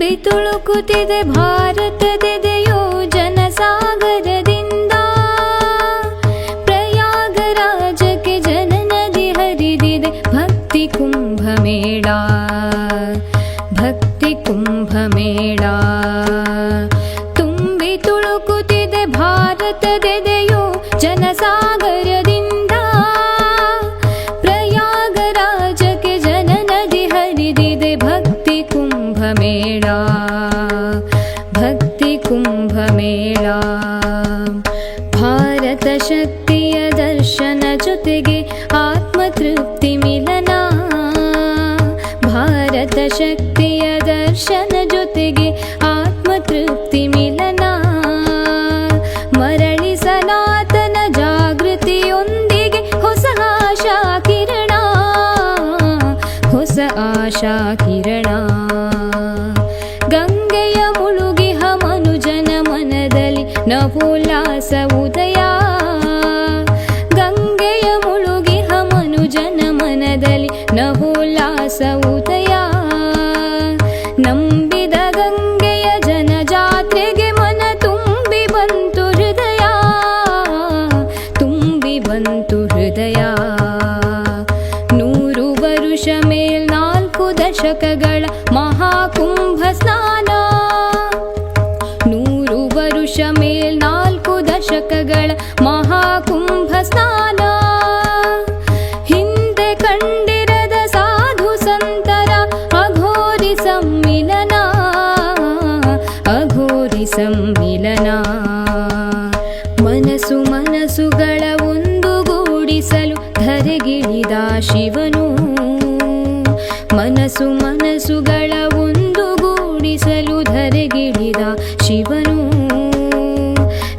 ತುಂಬಿ ತುಳುಕುತ್ತಿದೆ ಭಾರತದೆದೆಯೋ ಜನಸಾಗರದಿಂದ ಪ್ರಯಾಗರಾಜಕ್ಕೆ ಜನನದಿ ಹರಿದಿದೆ ಭಕ್ತಿ ಕುಂಭಮೇಳ ಭಕ್ತಿ ಕುಂಭಮೇಳ ಕುಂಭಮೇಳ ಭಾರತ ಶಕ್ತಿಯ ದರ್ಶನ ಜೊತೆಗೆ ಆತ್ಮತೃಪ್ತಿ ಮಿಲನ. ಭಾರತ ಶಕ್ತಿಯ ದರ್ಶನ ಜೊತೆಗೆ ಆತ್ಮತೃಪ್ತಿ ಮಿಲನ. ಮರಳಿ ಸನಾತನ ಜಾಗೃತಿಯೊಂದಿಗೆ ಹೊಸ ಆಶಾ ಕಿರಣ. ಹೊಸ ಆಶಾ ಕಿರಣ. ಗಂಗೆಯ ಮನದಲ್ಲಿ ನವೋಲ್ಲಾಸ ಉದಯ ನಂಬಿದ ಗಂಗೆಯ ಜನಜಾತ್ರೆಗೆ ಮನ ತುಂಬಿ ಬಂತು ಹೃದಯ. ತುಂಬಿ ಬಂತು ಹೃದಯ. ನೂರು ವರುಷ ಮೇಲ್ನಾಲ್ಕು ದಶಕಗಳ ಮಹಾಕುಂಭ ಸ್ನಾನ. ನೂರು ವರುಷ ಮೇಲ್ನಾಲ್ಕು ದಶಕಗಳ ಮಹಾಕುಂಭ ಸಂಮಿಲನ ಮನಸ್ಸು ಮನಸ್ಸುಗಳ ಒಂದುಗೂಡಿಸಲು ಧರೆಗಿಳಿದ ಶಿವನು. ಮನಸ್ಸು ಮನಸ್ಸುಗಳ ಒಂದುಗೂಡಿಸಲು ಧರೆಗಿಳಿದ ಶಿವನು.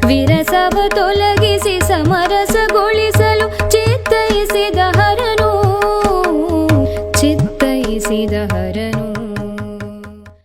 ವಿರಸವ ತೊಲಗಿಸಿ ಸಮರಸಗೊಳಿಸಲು ಚಿತ್ತೈಸಿದ ಹರನು. ಚಿತ್ತೈಸಿದ ಹರನು.